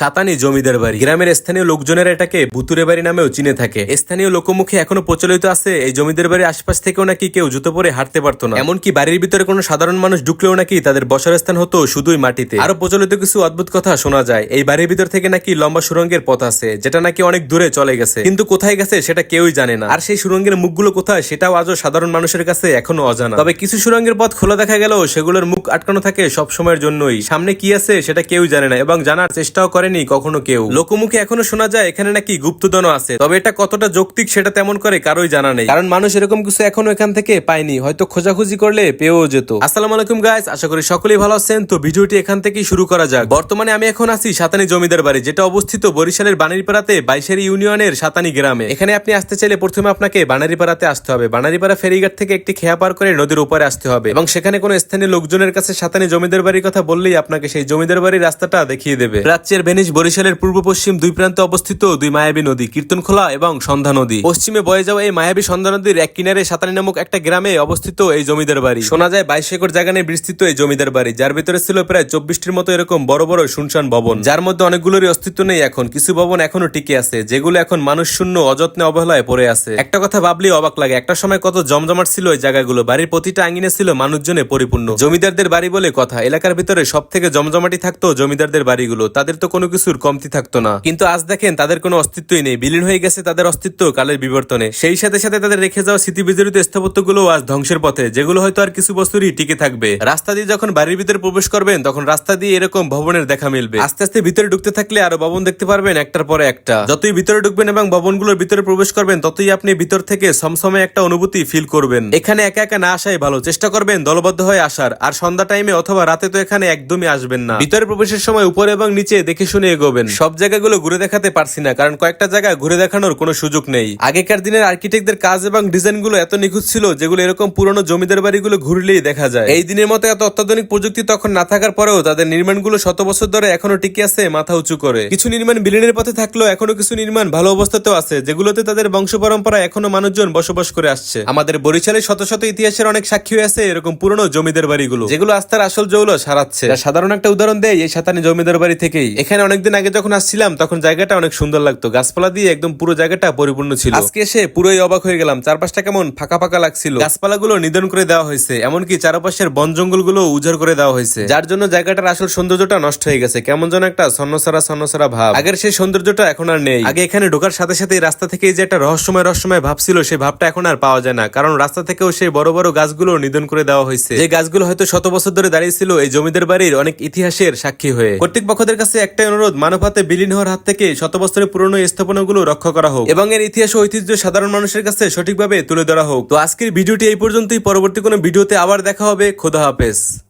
সাতানি জমিদার বাড়ি। গ্রামের স্থানীয় লোকজনেরা এটাকে ভুতুরে বাড়ি নামেও চিনে থাকে। স্থানীয় লোকমুখে এখনও প্রচলিত আছে, এই জমিদার বাড়ির আশপাশ থেকেও নাকি কেউ জুতো পরে হাঁটতে পারতো না। এমনকি বাড়ির ভিতরে কোনো সাধারণ মানুষ ঢুকলেও নাকি তাদের বসার স্থান হতো শুধুই মাটিতে। আরও প্রচলিত কিছু অদ্ভুত কথা শোনা যায়। এই বাড়ির ভিতর থেকে নাকি লম্বা সুরঙ্গের পথ আছে, যেটা নাকি অনেক দূরে চলে গেছে। কিন্তু কোথায় গেছে সেটা কেউই জানে না। আর সেই সুরঙ্গের মুখগুলো কোথায় সেটাও আজও সাধারণ মানুষের কাছে এখনও অজানা। তবে কিছু সুরঙ্গের পথ খোলা দেখা গেল সেগুলোর মুখ আটকানো থাকে সব সময়ের জন্যই। সামনে কি আছে সেটা কেউ জানে না এবং জানার চেষ্টাও করেনি কখনো কেউ। লোকমুখে এখনও শোনা যায়, এখানে নাকি গুপ্তধনও আছে। তবে এটা কতটা যৌক্তিক সেটা তেমন করে কারোই জানা নেই। কারণ মানুষ এরকম কিছু এখনও এখান থেকে পায়নি, হয়তো খোঁজাখুঁজি করলে পেয়েও যেত। আসসালামু আলাইকুম গাইস আশা করি সকলেই ভালো আছেন। তো ভিডিওটি এখান থেকেই শুরু করা যাক। বর্তমানে আমি এখন আছি সাতানি জমিদার বাড়ি, যেটা অবস্থিত বরিশালের বানারীপাড়াতে বাইশেরি ইউনিয়নের সাতানি গ্রামে। এখানে আপনি আসতে চাইলে প্রথমে আপনাকে বানারিপাড়াতে আসতে হবে। বানারিপাড়া ফেরিঘাট থেকে একটি খেয়া পার করে নদীর উপরে আসতে হবে। এবং সেখানে কোনো স্থানীয় লোকজনের কাছে সাতানি জমিদার বাড়ির কথা বললেই আপনাকে সেই জমিদার বাড়ির রাস্তাটা দেখিয়ে দেবে। প্রাচ্যের ভেনিস বরিশালের পূর্ব পশ্চিম দুই প্রান্তে অবস্থিত দুই মায়াবী নদী, কীর্তনখোলা এবং সন্ধ্যা নদী। পশ্চিমে বয়ে যাওয়া এই মায়াবী সন্ধ্যা নদীর এক কিনারে সাতানি নামক একটা গ্রামে অবস্থিত এই জমিদার বাড়ি। শোনা যায়, বাইশ একর জায়গা নিয়ে বিস্তৃত এই জমিদার বাড়ি, যার ভিতরে ছিল প্রায় চব্বিশটির মতো এরকম বড় বড় শুনশান ভবন। যার মধ্যে অনেকগুলোরই অস্তিত্ব নেই এখন, কিছু ভবন এখনও টিকে আছে, যেগুলো এখন মানুষ শূন্য অযত্নে অবহেলায় পড়ে আছে। একটা কথা ভাবলেই অবাক লাগে, একটা সময় কত জমজমাট ছিল এই জায়গাগুলো, বাড়ির প্রতিটা আঙ্গিনে ছিল মানুষজনে পরিপূর্ণ। জমিদারদের বাড়ি বলে কথা, এলাকার ভিতরে সব থেকে জমজমাটি থাকতো জমিদারদের বাড়িগুলো, তাদের তো কোনো কিছুর কমতি থাকতো না। কিন্তু আজ দেখেন, তাদের কোনো অস্তিত্বই নেই। বিলীন হয়ে গেছে তাদের অস্তিত্ব কালের বিবর্তনে। সেই সাথে সাথে তাদের রেখে যাওয়া স্মৃতি বিজড়িত স্থাপত্যগুলো আজ ধ্বংসের পথে। যেগুলো হয়তো আর কিছু বছরই টিকে থাকবে। রাস্তা দিয়ে যখন বাড়ির ভিতরে প্রবেশ করবেন, তখন রাস্তা দিয়ে এরকম ভবনের দেখা মিলবে। আস্তে আস্তে ভিতরে ঢুকতে থাকলে আরও ভবন দেখতে পারবেন একটার পরে একটা। যতই ভিতরে ঢুকবেন এবং ভবনগুলোর ভিতরে প্রবেশ করবেন, ততই আপনি ভিতর থেকে সমসমে একটা অনুভূতি ফিল করবেন। এখানে একা একা না আসাই ভালো। চেষ্টা করবেন দলবদ্ধ হয়ে আসার। আর সন্ধ্যা টাইমে অথবা রাতে তো এখানে একদমই আসবেন না। ভিতরে প্রবেশের সময় উপরে এবং নিচে দেখে শুনে এগোবেন। সব জায়গাগুলো ঘুরে দেখাতে পারছি না, কারণ কয়েকটা জায়গা ঘুরে দেখানোর কোনো সুযোগ নেই। আগেকার দিনের আর্কিটেক্টদের কাজ এবং ডিজাইনগুলো এত নিখুঁত ছিল যেগুলো এরকম পুরনো জমিদার বাড়িগুলো ঘুরলেই দেখা যায়। এই দিনের মতো এত অত্যাধুনিক প্রযুক্তি তখন না থাকার পরেও তাদের নির্মাণগুলো শত বছর ধরে এখনও টিকে আছে, মাথা উঁচু করে। কিছু নির্মাণ বিলীনের পথে থাকলেও এখনও কিছু নির্মাণ ভালো অবস্থাতেও আছে, যেগুলোতে তাদের বংশ পরম্পরা এখনও মানুষজন বসবাস করে আসছে। আমাদের বরিশালের শত শত ইতিহাসের অনেক সাক্ষী হয়ে আছে এরকম পুরনো জমিদার বাড়িগুলো। যেগুলো আস্থার আসল জৌল সারাচ্ছে সাধারণ একটা উদাহরণ দেয় এই সাতানি জমিদার বাড়ি থেকেই। এখানে অনেকদিন আগে যখন আসছিলাম তখন জায়গাটা অনেক সুন্দর লাগতো। গাছপালা দিয়ে একদম পুরো জায়গাটা পরিপূর্ণ ছিল। আজকে এসে পুরোই অবাক হয়ে গেলাম। চারপাশটা কেমন ফাঁকা ফাঁকা লাগছিল। গাছপালাগুলো নিধন করে দেওয়া হয়েছে এমনকি চারপাশের বন জঙ্গলগুলো উজাড় করে দেওয়া হয়েছে। যার জন্য জায়গাটার আসল সৌন্দর্যটা নষ্ট হয়ে গেছে। কেমন যেন একটা সন্নসারা সন্নসারা ভাব। আগের সেই সৌন্দর্যটা এখন আর নেই। আগে এখানে ঢোকার সাথে সাথে রাস্তা থেকে যে একটা রহস্যময় রহস্যময় ভাব ছিল সেই ভাবটা এখন আর পাওয়া যায় না। কারণ রাস্তা থেকেও সেই বড় বড় গাছগুলো নিধন করে দেওয়া হয়েছে। যে গাছগুলো হয়তো শত বছর ধরে দাঁড়িয়েছিল এই জমিদার বাড়ির অনেক ইতিহাসের সাক্ষী হয়ে। কর্তৃপক্ষদের কাছে একটাই অনুরোধ মানব হাতে বিলীন হওয়ার হাত থেকে শত বছরের পুরনো স্থাপনা স্থাপনাগুলো রক্ষা করা হোক। এবং এর ইতিহাস ও ঐতিহ্য সাধারণ মানুষের কাছে সঠিকভাবে তুলে ধরা হোক। তো আজকের ভিডিওটি এই পর্যন্তই। পরবর্তী কোনো ভিডিওতে আবার দেখা হবে। খোদা হাফেজ।